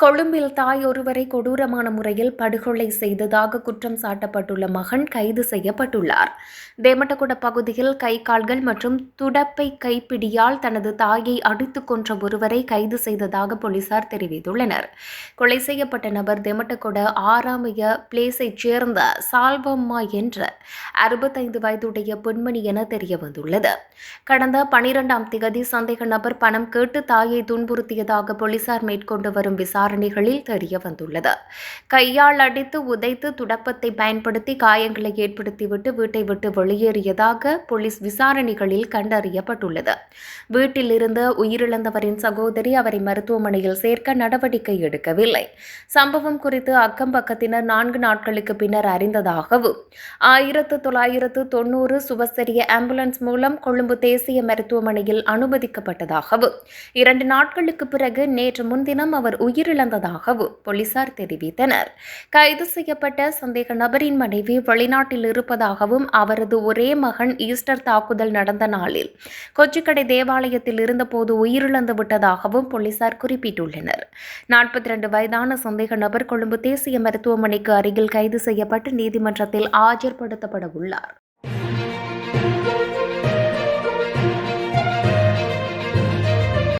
கொழும்பில் தாய் ஒருவரை கொடூரமான முறையில் படுகொலை செய்ததாக குற்றம் சாட்டப்பட்டுள்ள மகன் கைது செய்யப்பட்டுள்ளார். தேமட்டகுட பகுதியில் கை கால்கள் மற்றும் துடப்பை கைப்பிடியால் தனது தாயை அடித்துக் கொன்ற ஒருவரை கைது செய்ததாக போலீசார் தெரிவித்துள்ளனர். கொலை செய்யப்பட்ட நபர் தேமட்டகுட ஆறாமைய பிளேஸைச் சேர்ந்த சால்வம்மா என்ற அறுபத்தைந்து வயதுடைய பெண்மணி என தெரிய வந்துள்ளது கடந்த பனிரெண்டாம் திகதி சந்தேக நபர் பணம் கேட்டு தாயை துன்புறுத்தியதாக போலீசார் மேற்கொண்டு வரும் விசாரணை விசாரணைகளில் தெரிய வந்துள்ளது. கையால் அடித்து உதைத்து துடப்பத்தை பயன்படுத்தி காயங்களை ஏற்படுத்திவிட்டு வீட்டை விட்டு வெளியேறியதாக போலீஸ் விசாரணைகளில் கண்டறியப்பட்டுள்ளது. வீட்டில் இருந்த உயிரிழந்தவரின் சகோதரி அவரை மருத்துவமனையில் சேர்க்க நடவடிக்கை எடுக்கவில்லை. சம்பவம் குறித்து அக்கம் பக்கத்தினர் நான்கு நாட்களுக்கு பின்னர் அறிந்ததாகவும் ஆயிரத்து தொள்ளாயிரத்து தொன்னூறு சுபசரிய ஆம்புலன்ஸ் மூலம் கொழும்பு தேசிய மருத்துவமனையில் அனுமதிக்கப்பட்டதாகவும் இரண்டு நாட்களுக்கு பிறகு நேற்று முன்தினம் அவர் உயிரிழந்தார் உயிரிழந்ததாகவும் போலீசார் தெரிவித்தனர். கைது செய்யப்பட்ட சந்தேக நபரின் மனைவி வெளிநாட்டில் இருப்பதாகவும் அவரது ஒரே மகன் ஈஸ்டர் தாக்குதல் நடந்த நாளில் கொச்சிக்கடை தேவாலயத்தில் இருந்தபோது உயிரிழந்து விட்டதாகவும் போலீசார் குறிப்பிட்டுள்ளனர். நாற்பத்தி இரண்டு வயதான சந்தேக நபர் கொழும்பு தேசிய மருத்துவமனைக்கு அருகில் கைது செய்யப்பட்டு நீதிமன்றத்தில் ஆஜர்படுத்தப்பட உள்ளார்